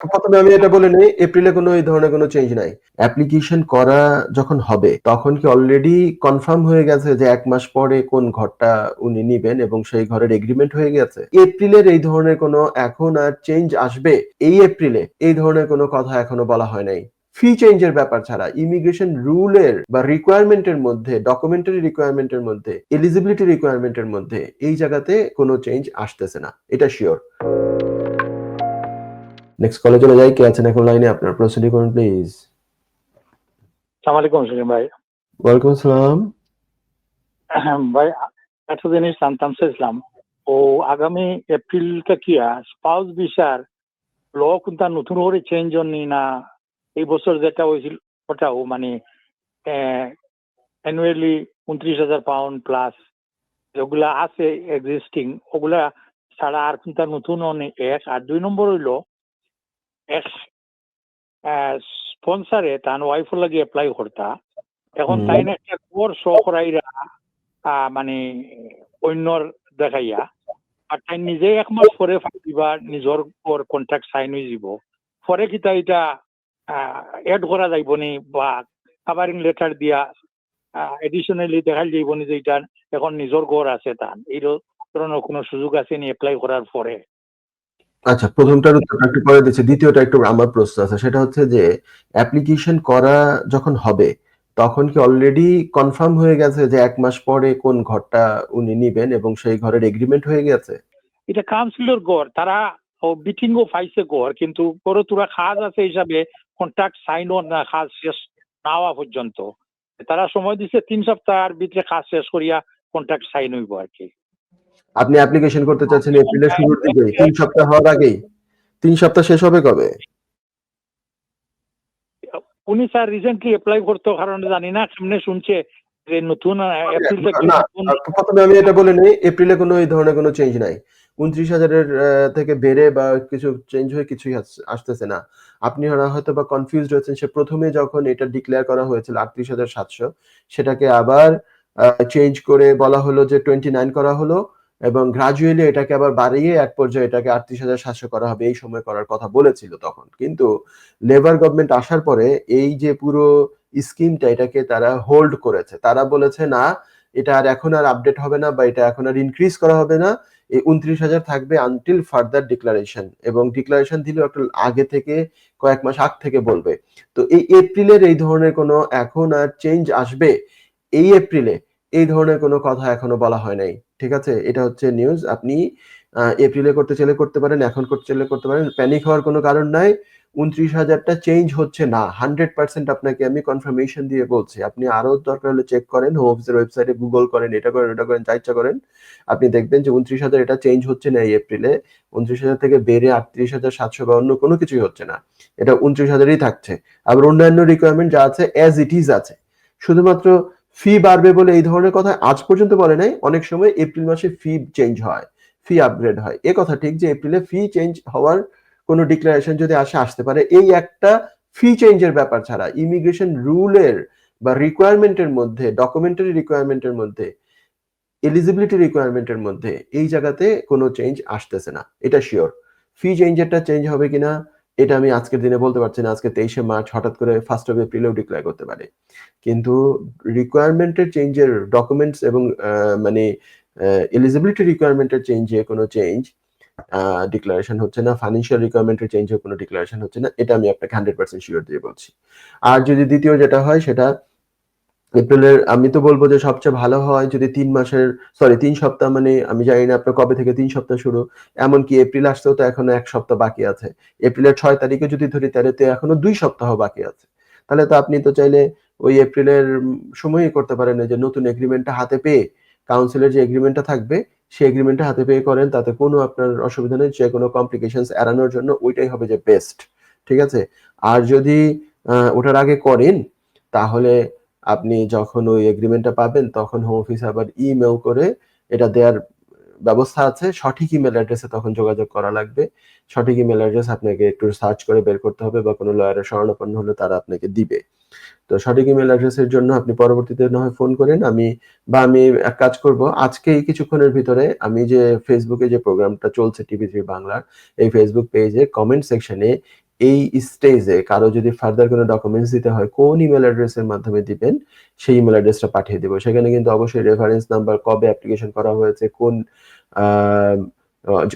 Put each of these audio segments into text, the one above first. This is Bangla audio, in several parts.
প্রথমে আমি এটা বলে নেই এপ্রিলে কোনো এই ধরনের কোনো চেঞ্জ নাই। অ্যাপ্লিকেশন করা যখন হবে, তখন কি অলরেডি কনফার্ম হয়ে গেছে যে এক মাস পরে কোন ঘরটা উনি নিবেন এবং সেই ঘরের এগ্রিমেন্ট হয়ে গেছে? এপ্রিলের এই ধরনের কোনো এখন আর চেঞ্জ আসবে? এই এপ্রিলে এই ধরনের কোনো কথা এখনও বলা হয় নাই। ফি চেঞ্জের ব্যাপার ছাড়া ইমিগ্রেশন রুলের বা রিকোয়ারমেন্টের মধ্যে ডকুমেন্টারি রিকোয়ারমেন্টের মধ্যে এলিজিবিলিটি রিকোয়ারমেন্টের মধ্যে এই জায়গাতে কোনো চেঞ্জ আসতেছে না। এটা শিওর নেক্সট কলে চলে যাই। কে আছেন এখন লাইনে আপনার প্রসিডি করুন প্লিজ আলাইকুম ভাই। আসসালাম। হ্যাঁ, ভাই একটা জিনিস জানতাম চাইছিলাম ও আগামী স্পাউস ভিসার ল কোনটা নতুন করে চেঞ্জ হয়নি না? এই বছর যেটা হয়েছিল ওটাও মানে অ্যানুয়ালি উনত্রিশ হাজার পাউন্ড প্লাস যেগুলা আছে এক্সিস্টিং ওগুলা ছাড়া আর কোনটা নতুন অনেক এক আর দুই নম্বর হইল স্পন্সারে তার ওয়াইফের লাগে অ্যাপ্লাই করতা এখন। তাই না একটা কোর শো করাইরা মানে অন্যর দেখাইয়া। আর তাই নিজে এক মাস পরে নিজর ওর কন্ট্রাক্ট সাইন হয়ে যাব। পরে কিতা এটা এড করা যাইব নি বা কাভারিং লেটার দিয়া এডিশনালি দেখা যাইব নি যে এটা এখন নিজর গড় আছে তান এই ধরনের কোনো সুযোগ আছে নি এপ্লাই করার পরে আচ্ছা প্রথমটার উত্তরটা একটু পরে দিচ্ছি। দ্বিতীয়টা একটু আমার প্রশ্ন আছে। সেটা হচ্ছে যে অ্যাপ্লিকেশন করা যখন হবে, তখন কি অলরেডি কনফার্ম হয়ে গেছে যে এক মাস পরে কোন ঘরটা উনি নিবেন এবং সেই ঘরের এগ্রিমেন্ট হয়ে গেছে? এটা কাউন্সিলর গড় তারা বিটিং ও পাইছে গড় কিন্তু গড় তোরা খাজ আছে হিসাবে কন্ট্রাক্ট সাইন না খাজ শেষ না হওয়া পর্যন্ত। তারা সময় দিছে তিন সপ্তাহের ভিতরে কাজ শেষ করিয়া কন্ট্রাক্ট সাইন হইব আর কি। আপনি অ্যাপ্লিকেশন করতে চাচ্ছেন এপ্রিলের শুরুর দিকে তিন সপ্তাহ হওয়ার আগেই? তিন সপ্তাহ শেষ হবে কবে? উনি স্যার রিসেন্টলি অ্যাপ্লাই করতো কারণ জানি না কেমনে শুনছে যে নতুন প্রথমে আমি এটা বলে নিই এপ্রিলে কোনো এই ধরনের কোনো চেঞ্জ নাই। উনত্রিশ হাজারের থেকে বেড়ে বা কিছু চেঞ্জ হয়ে কিছুই আস- আসতেছে না। আপনি হয়তো- বা কনফিউজড হয়েছেন সে প্রথমে যখন এটা ডিক্লেয়ার করা হয়েছিল আটত্রিশ হাজার সাতশো সেটাকে আবার চেঞ্জ করে বলা হলো যে টোয়েন্টি নাইন করা হলো এবং গ্রাজুয়ালি এটাকে আবার বাড়িয়ে এক পর্যায়ে এটাকে আটত্রিশ হাজার সাতশো করা হবে, এই সময় করার কথা বলেছিল তখন। কিন্তু লেবার গভর্নমেন্ট আসার পরে এই যে পুরো স্কিমটা এটাকে তারা হোল্ড করেছে। তারা বলেছে, না, এটা আর এখন আর আপডেট হবে না বা এটা এখন আর ইনক্রিজ করা হবে না। এই উনত্রিশ হাজার থাকবে আনটিল ফার্দার ডিক্লারেশন এবং ডিক্লারেশন দিলেও একটু আগে থেকে, কয়েক মাস আগ থেকে বলবে। তো এই এপ্রিলের এই ধরনের কোনো এখন আর চেঞ্জ আসবে? এই এপ্রিলে এই ধরনের কোনো কথা এখনও বলা হয় নাই, ঠিক আছে? এটা হচ্ছে নিউজ আপনি এপ্রিলে করতে চাইলে করতে পারেন, এখন করতে চাইলে করতে পারেন প্যানিক হওয়ার কোনো কারণ নাই, উনত্রিশ হাজারটা চেঞ্জ হচ্ছে না হান্ড্রেড পার্সেন্ট আপনাকে আমি কনফার্মেশন দিয়ে বলছি, আপনি আরও দরকার হলে চেক করেন হোম অফিসের ওয়েবসাইটে গুগল করেন, এটা করেন, ওটা করেন, যা ইচ্ছা করেন, আপনি দেখবেন যে উনত্রিশ হাজার এটা চেঞ্জ হচ্ছে না এই এপ্রিলে উনত্রিশ হাজার থেকে বেড়ে আটত্রিশ হাজার সাতশো বা অন্য কোনো কিছুই হচ্ছে না, এটা উনত্রিশ হাজারই থাকছে, আবার অন্যান্য রিকোয়ারমেন্ট যা আছে অ্যাজ ইট ইজ আছে, শুধুমাত্র ফি বাড়বে বলে এই ধরনের কথা আজ পর্যন্ত বলে নাই। অনেক সময় এপ্রিল মাসে ফি চেঞ্জ হয় ফি আপগ্রেড হয়। এ কথা ঠিক যে এপ্রিলে ফি চেঞ্জ হওয়ার কোনো ডিক্লারেশন যদি আসে, আসতে পারে। এই একটা ফি চেঞ্জের ব্যাপার ছাড়া ইমিগ্রেশন রুলের বা রিকোয়ারমেন্টের মধ্যে ডকুমেন্টারি রিকোয়ারমেন্টের মধ্যে এলিজিবিলিটি রিকোয়ারমেন্টের মধ্যে এই জায়গাতে কোনো চেঞ্জ আসতেছে না। এটা শিওর ফি চেঞ্জেরটা চেঞ্জ হবে কিনা? এটা আমি আজকের দিনে বলতে পারছি না, আজকে তেইশে মার্চ হঠাৎ করে ফার্স্ট অফ এপ্রিলেও ডিক্লেয়ার করতে পারে। কিন্তু রিকোয়ারমেন্টের চেঞ্জের ডকুমেন্টস এবং মানে এলিজিবিলিটি রিকোয়ারমেন্টের চেঞ্জে কোনো চেঞ্জ ডিক্লারেশন হচ্ছে না ফাইন্যান্সিয়াল রিকোয়ারমেন্টের চেঞ্জে কোনো ডিক্লারেশন হচ্ছে না, এটা আমি আপনাকে হান্ড্রেড পার্সেন্ট শিওর দিয়ে বলছি। আর যদি দ্বিতীয় যেটা হয় সেটা এপ্রিলের, আমি তো বলব যে সবচেয়ে ভালো হয় যদি তিন মাসের সরি তিন সপ্তাহ মানে আমি জানি না আপনার কবে থেকে তিন সপ্তাহ শুরু, এমনকি এপ্রিল আসতেও তো এখনও এক সপ্তাহ বাকি আছে। এপ্রিলের ছয় তারিখে যদি ধরি তাহলে তো এখনও দুই সপ্তাহ বাকি আছে। তাহলে তো আপনি তো চাইলে ওই এপ্রিলের সময়ই করতে পারেন যে নতুন এগ্রিমেন্টটা হাতে পেয়ে কাউন্সিলের যে এগ্রিমেন্টটা থাকবে, সেই এগ্রিমেন্টটা হাতে পেয়ে করেন, তাতে কোনো আপনার অসুবিধা নেই, যে কোনো কমপ্লিকেশনস এড়ানোর জন্য ওইটাই হবে যে বেস্ট ঠিক আছে? আর যদি ওটার আগে করেন, তাহলে আপনি যখন ওই এগ্রিমেন্টটা পাবেন, তখন হোম অফিস আবার ইমেল করে এটা দেওয়ার ব্যবস্থা আছে। সঠিক ইমেল অ্যাড্রেসে তখন যোগাযোগ করা লাগবে। সঠিক ইমেল অ্যাড্রেস আপনাকে একটু সার্চ করে বের করতে হবে বা কোনো লয়ারের শরণাপন্ন হলে তারা আপনাকে দিবে। তো সঠিক ইমেল অ্যাড্রেসের জন্য আপনি পরবর্তীতে না হয় ফোন করেন। আমি বা আমি এক কাজ করব আজকে এই কিছুক্ষণের ভিতরে আমি যে ফেসবুকে যে প্রোগ্রামটা চলছে টিভি থ্রি বাংলার, এই ফেসবুক পেজে কমেন্ট সেকশনে এই স্টেজে কারও যদি ফার্দার কোনো ডকুমেন্টস দিতে হয়, কোন ইমেল অ্যাড্রেসের মাধ্যমে দিবেন, সেই ইমেল অ্যাড্রেসটা পাঠিয়ে দেবো। সেখানে কিন্তু অবশ্যই রেফারেন্স নাম্বার কবে অ্যাপ্লিকেশন করা হয়েছে, কোন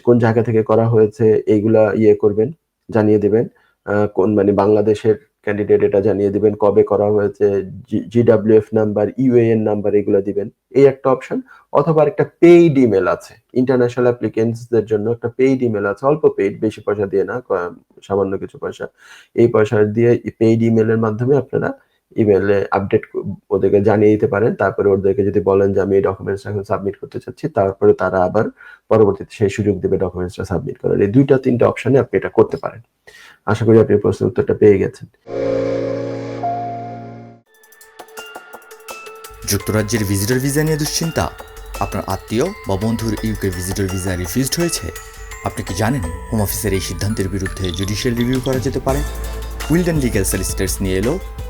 কোন জায়গা থেকে করা হয়েছে এইগুলা ইয়ে করবেন, জানিয়ে দেবেন কোন মানে বাংলাদেশের ক্যান্ডিডেট এটা জানিয়ে দিবেন কবে করা হয়েছে জিডাব্লিউএফ নাম্বার ইউএএন নাম্বার এগুলো দিবেন। এই একটা অপশন অথবা একটা পেইড ইমেল আছে। ইন্টারন্যাশনাল অ্যাপ্লিকেন্টসদের জন্য একটা পেইড ইমেল আছে। অল্প পেইড বেশি পয়সা দিয়ে না সামান্য কিছু পয়সা। এই পয়সা দিয়ে পেইড ইমেলের মাধ্যমে আপনারা ইমেলে আপডেট ওদেরকে জানিয়ে দিতে পারেন। তারপরে ওদেরকে যদি বলেন যে, আমি এই ডকুমেন্টস এখন সাবমিট করতে চাচ্ছি, তারপরে তারা আবার পরবর্তীতে সেই সুযোগ দেবে ডকুমেন্টসটা সাবমিট করার। এই দুইটা, তিনটা অপশনে আপনি এটা করতে পারেন। আশা করি আপনি প্রশ্নের উত্তরটা পেয়ে গেছেন। যুক্তরাজ্যের ভিজিটর ভিসা নিয়ে দুশ্চিন্তা? আপনার আত্মীয় বা বন্ধুর ইউকে ভিজিটর ভিসা রিফিউজড হয়েছে? আপনি কি জানেন হোম অফিসের এই সিদ্ধান্তের বিরুদ্ধে জুডিশিয়াল রিভিউ করা যেতে পারে? উইলডেন লিগ্যাল সলিসিটার্স নিয়ে এলো